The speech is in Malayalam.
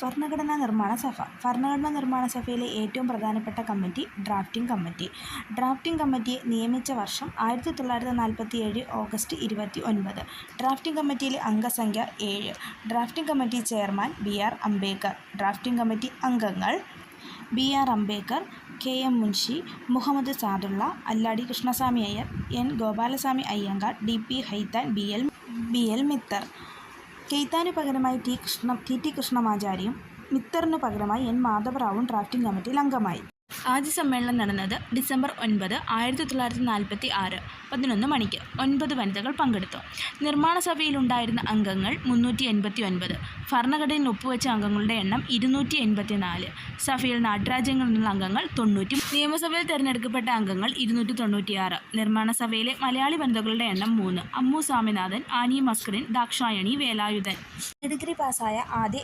ഭരണഘടനാ നിർമ്മാണ സഭ. ഭരണഘടനാ നിർമ്മാണ സഭയിലെ ഏറ്റവും പ്രധാനപ്പെട്ട കമ്മിറ്റി ഡ്രാഫ്റ്റിംഗ് കമ്മിറ്റി. ഡ്രാഫ്റ്റിംഗ് കമ്മിറ്റിയെ നിയമിച്ച വർഷം ആയിരത്തി തൊള്ളായിരത്തി നാൽപ്പത്തി ഏഴ് ഓഗസ്റ്റ് ഇരുപത്തി ഒൻപത് ഡ്രാഫ്റ്റിംഗ് കമ്മിറ്റിയിലെ അംഗസംഖ്യ ഏഴ്. Drafting committee chairman B R Ambedkar. Drafting committee അംഗങ്ങൾ B R Ambedkar K M Munshi Muhammad Saadulla Alladi Krishnaswami Ayyar N Gopalaswami Ayyangar D P Khaitan B L B L Mitter. കെയ്ത്താനു പകരമായി ടി കൃഷ്ണ ടി ടി കൃഷ്ണമാചാരിയും മിത്തറിനു പകരമായി എൻ മാധവറാവും ഡ്രാഫ്റ്റിംഗ് കമ്മിറ്റിയിൽ അംഗമായി. ആദ്യ സമ്മേളനം നടന്നത് ഡിസംബർ ഒൻപത് ആയിരത്തി തൊള്ളായിരത്തി നാൽപ്പത്തി ആറ് പതിനൊന്ന് മണിക്ക്. ഒൻപത് വനിതകൾ പങ്കെടുത്തു. നിർമ്മാണ സഭയിലുണ്ടായിരുന്ന അംഗങ്ങൾ മുന്നൂറ്റി എൺപത്തി ഒൻപത് ഭരണഘടനയിൽ ഒപ്പുവെച്ച അംഗങ്ങളുടെ എണ്ണം ഇരുന്നൂറ്റി എൺപത്തി നാല് സഭയിൽ നാട്ടുരാജ്യങ്ങളിൽ നിന്നുള്ള അംഗങ്ങൾ തൊണ്ണൂറ്റി നിയമസഭയിൽ തിരഞ്ഞെടുക്കപ്പെട്ട അംഗങ്ങൾ ഇരുന്നൂറ്റി തൊണ്ണൂറ്റിയാറ് നിർമ്മാണ സഭയിലെ മലയാളി വനിതകളുടെ എണ്ണം മൂന്ന് അമ്മു സ്വാമിനാഥൻ ആനി മസ്കറിൻ ദാക്ഷായണി വേലായുധൻ. ഡിഗ്രി പാസ്സായ ആദ്യ